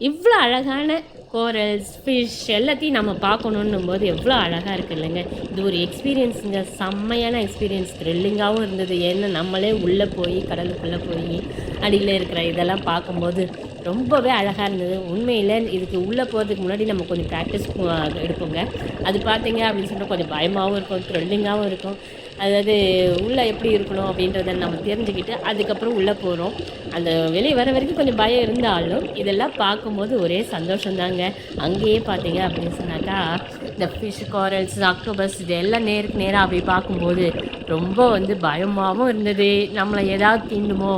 இவ்வளோ அழகான corals fish எல்லாத்தையும் நம்ம பார்க்கணுன்னும் போது எவ்வளோ அழகாக இருக்குது இல்லைங்க. இது ஒரு எக்ஸ்பீரியன்ஸுங்க செம்மையான எக்ஸ்பீரியன்ஸ் த்ரில்லிங்காகவும் இருந்தது. ஏன்னா நம்மளே உள்ளே போய் கடலுக்குள்ளே போய் அடியில் இருக்கிற இதெல்லாம் பார்க்கும்போது ரொம்பவே அழகாக இருந்தது. உண்மையில் இதுக்கு உள்ளே போகிறதுக்கு முன்னாடி நம்ம கொஞ்சம் ப்ராக்டிஸ் எடுப்போங்க. அது பார்த்தீங்க அப்படின்னு சொன்னால் கொஞ்சம் பயமாகவும் இருக்கும் த்ரில்லிங்காகவும் இருக்கும். அதாவது உள்ளே எப்படி இருக்கணும் அப்படின்றத நம்ம தெரிஞ்சுக்கிட்டு அதுக்கப்புறம் உள்ளே போகிறோம் அந்த வெளியே வர வரைக்கும் கொஞ்சம் பயம் இருந்தாலும் இதெல்லாம் பார்க்கும்போது ஒரே சந்தோஷம்தாங்க. அங்கேயே பார்த்தீங்க அப்படின்னு சொன்னாக்கா இந்த ஃபிஷ் காரல்ஸ் ஆக்டோபஸ் இது எல்லாம் நேருக்கு நேராக அப்படி பார்க்கும்போது ரொம்ப வந்து பயமாகவும் இருந்தது. நம்மளை ஏதாவது தீண்டுமோ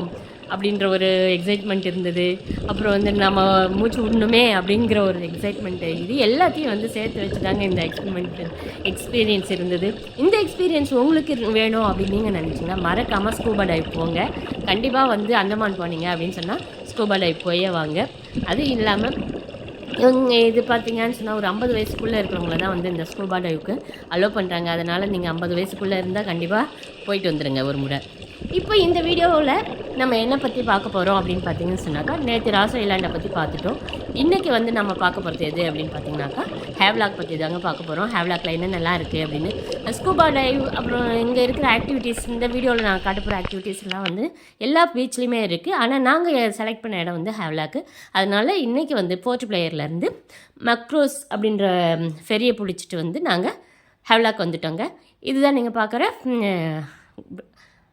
அப்படின்ற ஒரு எக்ஸைட்மெண்ட் இருந்தது. அப்புறம் வந்து நம்ம மூச்சு விடணுமே அப்படிங்கிற ஒரு எக்ஸைட்மெண்ட்டு இது எல்லாத்தையும் வந்து சேர்த்து வச்சு தாங்க இந்த எக்ஸ்பெரிமெண்ட் எக்ஸ்பீரியன்ஸ் இருந்தது. இந்த எக்ஸ்பீரியன்ஸ் உங்களுக்கு வேணும் அப்படின்னு நீங்கள் நினச்சிங்கன்னா மறக்காமல் ஸ்கூபா டைவ் போங்க. கண்டிப்பாக வந்து அந்தமான் போனீங்க அப்படின்னு சொன்னால் ஸ்கூபா டைவ் போயே வாங்க. அது இல்லாமல் இவங்க இது பார்த்தீங்கன்னு சொன்னால் ஒரு ஐம்பது வயசுக்குள்ளே இருக்கிறவங்கள தான் வந்து இந்த ஸ்கூபா டைவுக்கு அலோவ் பண்ணுறாங்க அதனால் நீங்கள் ஐம்பது வயசுக்குள்ளே இருந்தால் கண்டிப்பாக போயிட்டு வந்துடுங்க ஒரு முறை. இப்போ இந்த வீடியோவில் நம்ம என்ன பற்றி பார்க்க போகிறோம் அப்படின்னு பார்த்தீங்கன்னு சொன்னாக்கா நேற்று ராச இலாண்டை பற்றி பார்த்துட்டோம். இன்றைக்கி வந்து நம்ம பார்க்க போகிறது எது அப்படின்னு பார்த்தீங்கன்னாக்கா ஹேவ்லாக் பற்றி தாங்க பார்க்க போகிறோம் ஹேவ்லாக்ல என்னென்னலாம் இருக்குது அப்படின்னு. ஸ்கூபா டைவ் அப்புறம் இங்கே இருக்கிற ஆக்டிவிட்டீஸ் இந்த வீடியோவில் நான் காட்டப்போகிற ஆக்டிவிட்டீஸ்லாம் வந்து எல்லா பீச்லேயுமே இருக்குது ஆனால் நாங்கள் செலக்ட் பண்ண இடம் வந்து ஹேவ்லாக்கு அதனால் இன்றைக்கி வந்து போர்ட் பிளேயர்லேருந்து மக்ரோஸ் அப்படின்ற ஃபெரியை பிடிச்சிட்டு வந்து நாங்கள் ஹேவ்லாக் வந்துட்டோங்க. இதுதான் நீங்கள் பார்க்குற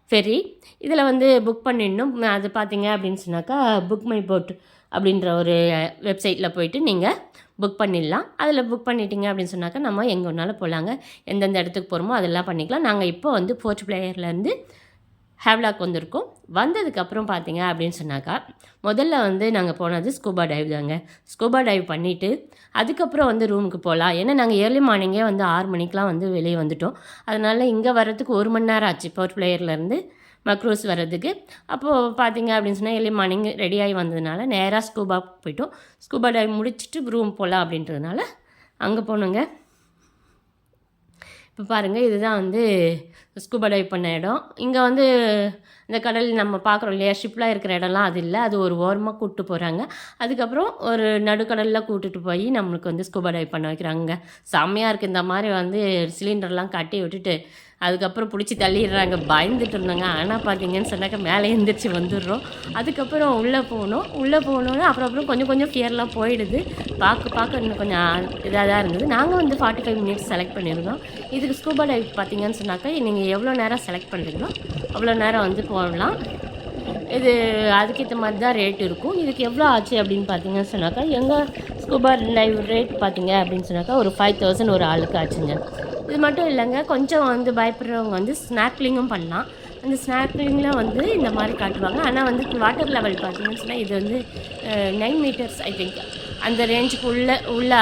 ஃபெரி இதில் வந்து புக் பண்ணிடணும். அது பார்த்தீங்க அப்படின்னு சொன்னாக்கா புக் மை போட் அப்படின்ற ஒரு வெப்சைட்டில் போயிட்டு நீங்கள் புக் பண்ணிடலாம். அதில் புக் பண்ணிட்டீங்க அப்படின்னு சொன்னாக்கா நம்ம எங்கே ஒன்றாலும் போகலாங்க எந்தெந்த இடத்துக்கு போகிறோமோ அதெல்லாம் பண்ணிக்கலாம். நாங்கள் இப்போ வந்து போர்ட் பிளேயர்லேருந்து ஹேவ்லாக் வந்திருக்கோம். வந்ததுக்கப்புறம் பார்த்தீங்க அப்படின்னு சொன்னாக்கா முதல்ல வந்து நாங்கள் போனது ஸ்கூபா டைவ் தாங்க. ஸ்கூபா டைவ் பண்ணிவிட்டு அதுக்கப்புறம் வந்து ரூமுக்கு போகலாம். ஏன்னா நாங்கள் ஏர்லி மார்னிங்கே வந்து ஆறு மணிக்கெலாம் வந்து வெளியே வந்துட்டோம். அதனால் இங்கே வர்றதுக்கு ஒரு மணி நேரம் ஆச்சு. போர்ட் பிளேயர்லேருந்து மக்ரூஸ் வர்றதுக்கு. அப்போது பார்த்தீங்க அப்படின்னு சொன்னால் ஏர்லி மார்னிங் ரெடியாகி வந்ததுனால நேராக ஸ்கூபா போயிட்டோம். ஸ்கூபா டைவ் முடிச்சுட்டு ரூம் போகலாம் அப்படின்றதுனால அங்கே போனோங்க. இப்போ பாருங்கள் இதுதான் வந்து ஸ்கூபா டைவ் பண்ண இடம். இங்கே வந்து இந்த கடல் நம்ம பார்க்குறோம் இல்லையா ஷிப்லாம் இருக்கிற இடம்லாம் அது இல்லை. அது ஒரு ஓரமாக கூப்பிட்டு போகிறாங்க அதுக்கப்புறம் ஒரு நடுக்கடலில் கூட்டுட்டு போய் நம்மளுக்கு வந்து ஸ்கூபா டைவ் பண்ண வைக்கிறாங்க செம்மையாக இருக்குது இந்த மாதிரி வந்து சிலிண்டர்லாம் கட்டி விட்டுட்டு அதுக்கப்புறம் பிடிச்சி தள்ளிடுறாங்க. பயந்துட்டு இருந்தாங்க. ஆனால் பார்த்தீங்கன்னு சொன்னாக்க மேலே எழுந்திரிச்சு வந்துடுறோம். அதுக்கப்புறம் உள்ளே போனோம். உள்ளே போனோன்னே அப்புறம் அப்புறம் கொஞ்சம் கொஞ்சம் ஃபியர்லாம் போயிடுது. பார்க்க பார்க்க இன்னும் கொஞ்சம் இதாக தான் இருந்தது. நாங்கள் வந்து ஃபார்ட்டி ஃபைவ் மினிட்ஸ் செலக்ட் பண்ணியிருந்தோம். இதுக்கு ஸ்கூபா டைவ் பார்த்தீங்கன்னு சொன்னாக்கா நீங்கள் எவ்வளோ நேரம் செலக்ட் பண்ணுறீங்களோ அவ்வளோ நேரம் வந்து போகலாம் இது அதுக்கேற்ற மாதிரி தான் ரேட் இருக்கும். இதுக்கு எவ்வளோ ஆச்சு அப்படின்னு பார்த்தீங்கன்னு சொன்னாக்கா எங்கள் ஸ்கூபா லைவ் ரேட் பார்த்தீங்க அப்படின்னு சொன்னாக்கா ஒரு ஃபைவ் தௌசண்ட் ஒரு ஆளுக்கு ஆச்சுங்க. இது மட்டும் இல்லைங்க கொஞ்சம் வந்து பயப்படுறவங்க வந்து ஸ்னாக்லிங்கும் பண்ணலாம். அந்த ஸ்னாக்லிங்கில் வந்து இந்த மாதிரி காட்டுவாங்க. ஆனால் வந்து வாட்டர் லெவல் பார்த்தீங்கன்னு சொன்னால் இது வந்து நைன் மீட்டர்ஸ் ஐ திங்க் அந்த ரேஞ்சுக்குள்ளே உள்ள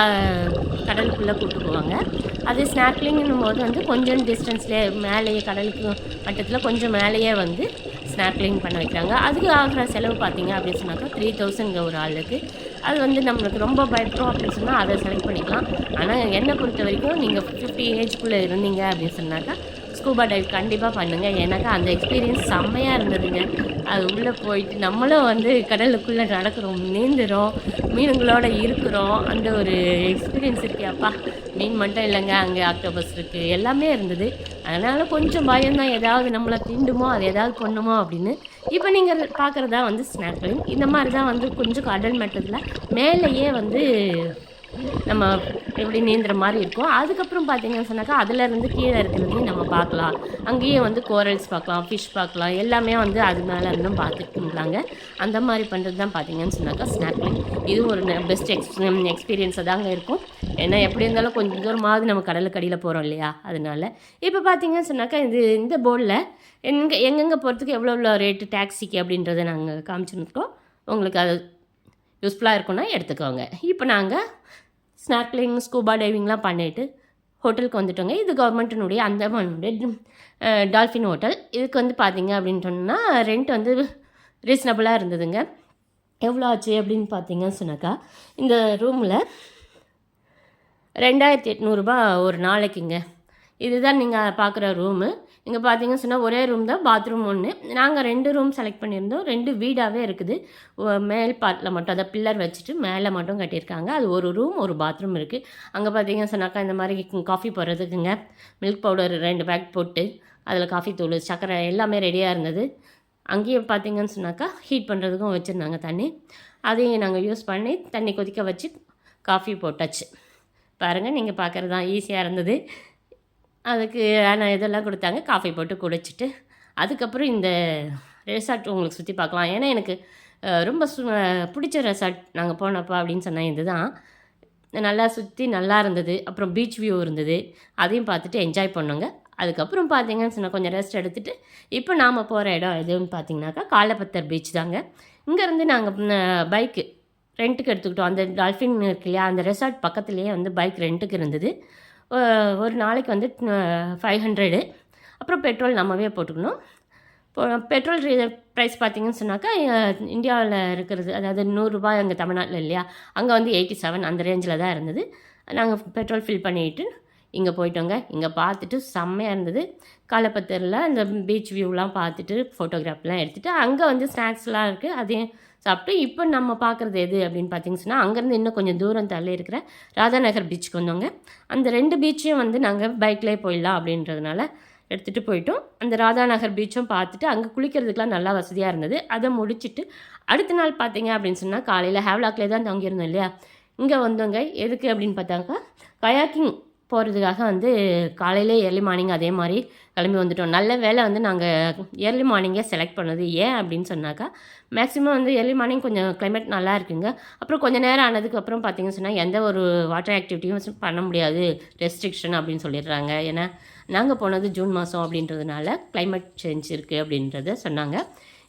கடலுக்குள்ளே கூட்டு போவாங்க அது ஸ்னாக்லிங்னும் போது வந்து கொஞ்சம் டிஸ்டன்ஸ்லேயே மேலேயே கடலுக்கு மட்டத்தில் கொஞ்சம் மேலேயே வந்து ஸ்னாக்லிங் பண்ண வைக்கிறாங்க. அதுக்கு ஆகிற செலவு பார்த்தீங்க அப்படின்னு சொன்னாக்கா த்ரீ தௌசண்ட்ங்க ஒரு ஆளுக்கு. அது வந்து நம்மளுக்கு ரொம்ப பயப்படும் அப்படின்னு சொன்னால் அதை செலக்ட் பண்ணிக்கலாம். ஆனால் என்னை பொறுத்த வரைக்கும் நீங்கள் ஃபிஃப்டி ஏஜ்குள்ளே இருந்தீங்க அப்படின்னு சொன்னாக்கா ஸ்கூபா டைவ் கண்டிப்பாக பண்ணுங்கள் எனக்கு அந்த எக்ஸ்பீரியன்ஸ் செம்மையாக இருந்ததுங்க. அது உள்ளே போயிட்டு நம்மளும் வந்து கடலுக்குள்ளே நடக்கிறோம். நீந்துறோம். மீனுங்களோட இருக்கிறோம். அந்த ஒரு எக்ஸ்பீரியன்ஸ் இருக்கியாப்பா மீன் மட்டும் இல்லைங்க. அங்கே ஆக்டோபஸ் இருக்குது எல்லாமே இருந்தது. அதனால் கொஞ்சம் பயம்தான். ஏதாவது நம்மளை தீண்டுமோ அது ஏதாவது பண்ணுமோ அப்படின்னு. இப்போ நீங்கள் பார்க்குறதா வந்து ஸ்னாக்லிங் இந்த மாதிரி தான் வந்து கொஞ்சம் கடல் மட்டத்தில் மேலேயே வந்து நம்ம எப்படி நீந்துற மாதிரி இருக்கும் அதுக்கப்புறம் பார்த்தீங்கன்னு சொன்னாக்கா அதுலேருந்து கீழே இருக்கிறதையும் நம்ம பார்க்கலாம். அங்கேயே வந்து கோரல்ஸ் பார்க்கலாம் ஃபிஷ் பார்க்கலாம் எல்லாமே வந்து அது மேலே இருந்தும் பார்த்துட்டுங்களாங்க அந்த மாதிரி பண்ணுறது தான் பார்த்தீங்கன்னு சொன்னாக்கா ஸ்னாக்லிங் இது ஒரு பெஸ்ட் எக்ஸ் எக்ஸ்பீரியன்ஸாக தாங்க இருக்கும். ஏன்னா எப்படி இருந்தாலும் கொஞ்சம் தூரமாவது நம்ம கடலுக்கடியில் போகிறோம் இல்லையா? அதனால. இப்போ பார்த்தீங்கன்னு சொன்னாக்கா இது இந்த போர்டில் எங்கே எங்கெங்கே போகிறதுக்கு எவ்வளோ எவ்வளோ ரேட்டு டாக்ஸிக்கு அப்படின்றத நாங்கள் காமிச்சிருக்கோம் உங்களுக்கு அது யூஸ்ஃபுல்லாக இருக்குன்னா எடுத்துக்கோங்க. இப்போ நாங்கள் ஸ்னாக்லிங் ஸ்கூபா டைவிங்லாம் பண்ணிவிட்டு ஹோட்டலுக்கு வந்துட்டோங்க. இது கவர்மெண்ட்டினுடைய அந்தமானுடைய டால்ஃபின் ஹோட்டல் இதுக்கு வந்து பார்த்தீங்க அப்படின்னு சொன்னால் ரெண்ட் வந்து ரீசனபுளாக இருந்ததுங்க. எவ்வளோ ஆச்சு அப்படின்னு பார்த்தீங்கன்னு சொன்னாக்கா இந்த ரூமில் ரெண்டாயிரத்தி எட்நூறுபா ஒரு நாளைக்குங்க. இதுதான் நீங்கள் பார்க்குற ரூமு இங்கே பார்த்தீங்கன்னு சொன்னால் ஒரே ரூம் தான் பாத்ரூம் ஒன்று நாங்கள் ரெண்டு ரூம் செலக்ட் பண்ணியிருந்தோம். ரெண்டு வீடாகவே இருக்குது. மேல் பார்ட்டில் மட்டும் அதை பில்லர் வச்சுட்டு மேலே மட்டும் கட்டியிருக்காங்க. அது ஒரு ரூம் ஒரு பாத்ரூம் இருக்குது அங்கே பார்த்தீங்கன்னு சொன்னாக்கா இந்த மாதிரி காஃபி போடுறதுக்குங்க. மில்க் பவுடர் ரெண்டு பேக் போட்டு அதில் காஃபி தூள் சர்க்கரை எல்லாமே ரெடியாக இருந்தது. அங்கேயே பார்த்தீங்கன்னு சொன்னாக்கா ஹீட் பண்ணுறதுக்கும் வச்சுருந்தாங்க தண்ணி. அதையும் நாங்கள் யூஸ் பண்ணி தண்ணி கொதிக்க வச்சு காஃபி போட்டாச்சு. பாருங்கள் நீங்கள் பார்க்குறது தான் ஈஸியாக இருந்தது. அதுக்கு ஆனால் இதெல்லாம் கொடுத்தாங்க. காஃபி போட்டு குடிச்சிட்டு அதுக்கப்புறம் இந்த ரெசார்ட் உங்களுக்கு சுற்றி பார்க்கலாம். ஏன்னா எனக்கு ரொம்ப சு பிடிச்ச ரெசார்ட் நாங்கள் போனப்போ அப்படின்னு சொன்னால் இதுதான். நல்லா சுற்றி நல்லா இருந்தது. அப்புறம் பீச் வியூ இருந்தது. அதையும் பார்த்துட்டு என்ஜாய் பண்ணோங்க. அதுக்கப்புறம் பார்த்தீங்கன்னு சொன்னால் கொஞ்சம் ரெஸ்ட் எடுத்துகிட்டு இப்போ நாம் போகிற இடம் எதுன்னு பார்த்தீங்கன்னாக்கா காலபத்தர் பீச் தாங்க. இங்கேருந்து நாங்கள் பைக்கு ரெண்ட்டுக்கு எடுத்துக்கிட்டோம். அந்த டால்ஃபின் இருக்கு இல்லையா அந்த ரெசார்ட் பக்கத்துலேயே வந்து பைக் ரெண்ட்டுக்கு இருந்தது. ஒரு நாளைக்கு வந்து ஃபைவ் ஹண்ட்ரடு அப்புறம் பெட்ரோல் நம்மவே போட்டுக்கணும். இப்போ பெட்ரோல் ப்ரைஸ் பார்த்தீங்கன்னு சொன்னாக்கா இந்தியாவில் இருக்கிறது அதாவது நூறுரூபா அங்கே தமிழ்நாட்டில் இல்லையா? அங்கே வந்து எயிட்டி செவன் அந்த ரேஞ்சில் தான் இருந்தது. நாங்கள் பெட்ரோல் ஃபில் பண்ணிட்டு இங்கே போயிட்டோங்க. இங்கே பார்த்துட்டு செம்மையாக இருந்தது. காலப்பத்தரில் அந்த பீச் வியூலாம் பார்த்துட்டு ஃபோட்டோகிராஃப்லாம் எடுத்துகிட்டு அங்கே வந்து ஸ்நாக்ஸ்லாம் இருக்குது அதையும் சாப்பிட்டு இப்போ நம்ம பார்க்குறது எது அப்படின்னு பார்த்தீங்கன்னா சொன்னால் அங்கேருந்து இன்னும் கொஞ்சம் தூரம் தள்ளி இருக்கிற ராதாநகர் பீச்சுக்கு வந்தோங்க. அந்த ரெண்டு பீச்சையும் வந்து நாங்கள் பைக்லேயே போயிடலாம் அப்படின்றதுனால எடுத்துகிட்டு போயிட்டோம். அந்த ராதாநகர் பீச்சும் பார்த்துட்டு அங்கே குளிக்கிறதுக்கெலாம் நல்லா வசதியாக இருந்தது. அதை முடிச்சுட்டு அடுத்த நாள் பார்த்தீங்க அப்படின்னு சொன்னால் காலையில் ஹேவ்லாக்லேயே தான் தங்கியிருந்தோம் இல்லையா? இங்கே வந்தோங்க. எதுக்கு அப்படின்னு பார்த்தாக்கா கயாக்கிங் போகிறதுக்காக வந்து காலையிலே ஏர்லி மார்னிங் அதே மாதிரி கிளம்பி வந்துட்டோம். நல்ல வேலை வந்து நாங்கள் ஏர்லி மார்னிங்கே செலக்ட் பண்ணது ஏன் அப்படின்னு சொன்னாக்கா மேக்ஸிமம் வந்து ஏர்லி மார்னிங் கொஞ்சம் கிளைமேட் நல்லா இருக்குங்க. அப்புறம் கொஞ்சம் நேரம் ஆனதுக்கு அப்புறம் பார்த்தீங்கன்னு சொன்னால் எந்த ஒரு வாட்டர் ஆக்டிவிட்டியும் பண்ண முடியாது. ரெஸ்ட்ரிக்ஷன் அப்படின்னு சொல்லிடுறாங்க. ஏன்னா நாங்கள் போனது ஜூன் மாதம் அப்படின்றதுனால கிளைமேட் சேஞ்ச் இருக்குது அப்படின்றத சொன்னாங்க.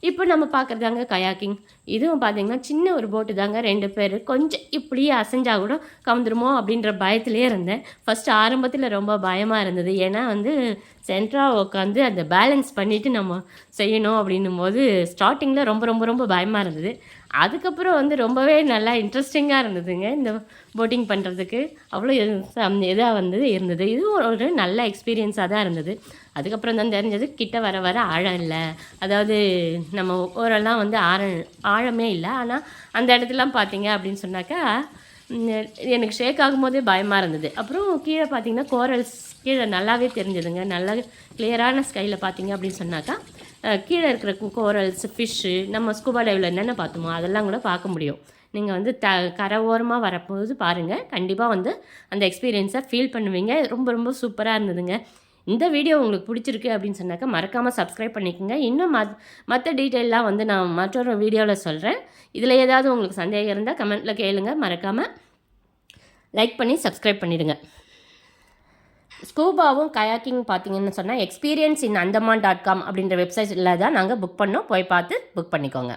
இப்போ நம்ம பார்க்குறதாங்க கயாக்கிங். இதுவும் பார்த்தீங்கன்னா சின்ன ஒரு போட்டு தாங்க ரெண்டு பேர். கொஞ்சம் இப்படியே அசைஞ்சா கூட கவுந்துருமோ அப்படின்ற பயத்திலே இருந்தேன். ஃபஸ்ட்டு ஆரம்பத்தில் ரொம்ப பயமாக இருந்தது. ஏன்னா வந்து சென்ட்ராக உட்காந்து அந்த பேலன்ஸ் பண்ணிவிட்டு நம்ம செய்யணும் அப்படின்னும் போது ஸ்டார்டிங்கில் ரொம்ப ரொம்ப ரொம்ப பயமாக இருந்தது. அதுக்கப்புறம் வந்து ரொம்பவே நல்லா இன்ட்ரெஸ்டிங்காக இருந்ததுங்க இந்த போட்டிங் பண்ணுறதுக்கு அவ்வளோ இதாக வந்து இருந்தது. இதுவும் ஒரு நல்ல எக்ஸ்பீரியன்ஸாக தான் இருந்தது. அதுக்கப்புறம் தான் தெரிஞ்சது கிட்ட வர வர ஆழம் இல்லை. அதாவது நம்ம ஓரெல்லாம் வந்து ஆழம் ஆழமே இல்லை. ஆனால் அந்த இடத்துலலாம் பார்த்தீங்க அப்படின்னு சொன்னாக்கா எனக்கு ஷேக் ஆகும்போதே பயமாக இருந்தது. அப்புறம் கீழே பார்த்தீங்கன்னா கோரல்ஸ் கீழே நல்லாவே தெரிஞ்சதுங்க. நல்லா கிளியரான ஸ்கையில் பார்த்தீங்க அப்படின்னு சொன்னாக்கா கீழே இருக்கிற கோரல்ஸ் ஃபிஷ்ஷு நம்ம ஸ்கூபா டைவில் என்னென்ன பார்த்தோமோ அதெல்லாம் கூட பார்க்க முடியும். நீங்கள் வந்து த கரை ஓரமாக வரப்போது பாருங்கள் கண்டிப்பாக வந்து அந்த எக்ஸ்பீரியன்ஸை ஃபீல் பண்ணுவீங்க. ரொம்ப ரொம்ப சூப்பராக இருந்ததுங்க. இந்த வீடியோ உங்களுக்கு பிடிச்சிருக்கு அப்படின்னு சொன்னாக்க மறக்காமல் சப்ஸ்கிரைப் பண்ணிக்கோங்க. இன்னும் மத் மற்ற டீட்டெயிலெலாம் வந்து நான் மற்றொரு வீடியோவில் சொல்கிறேன் இதில் ஏதாவது உங்களுக்கு சந்தேகம் இருந்தால் கமெண்ட்டில் கேளுங்க. மறக்காமல் லைக் பண்ணி சப்ஸ்கிரைப் பண்ணிவிடுங்க ஸ்கூபாவும் கயாக்கிங் பார்த்தீங்கன்னு சொன்னால் experience in Andaman dot com அப்படின்ற வெப்சைட்டில் தான் நாங்கள் புக் பண்ணோம். போய் பார்த்து புக் பண்ணிக்கோங்க.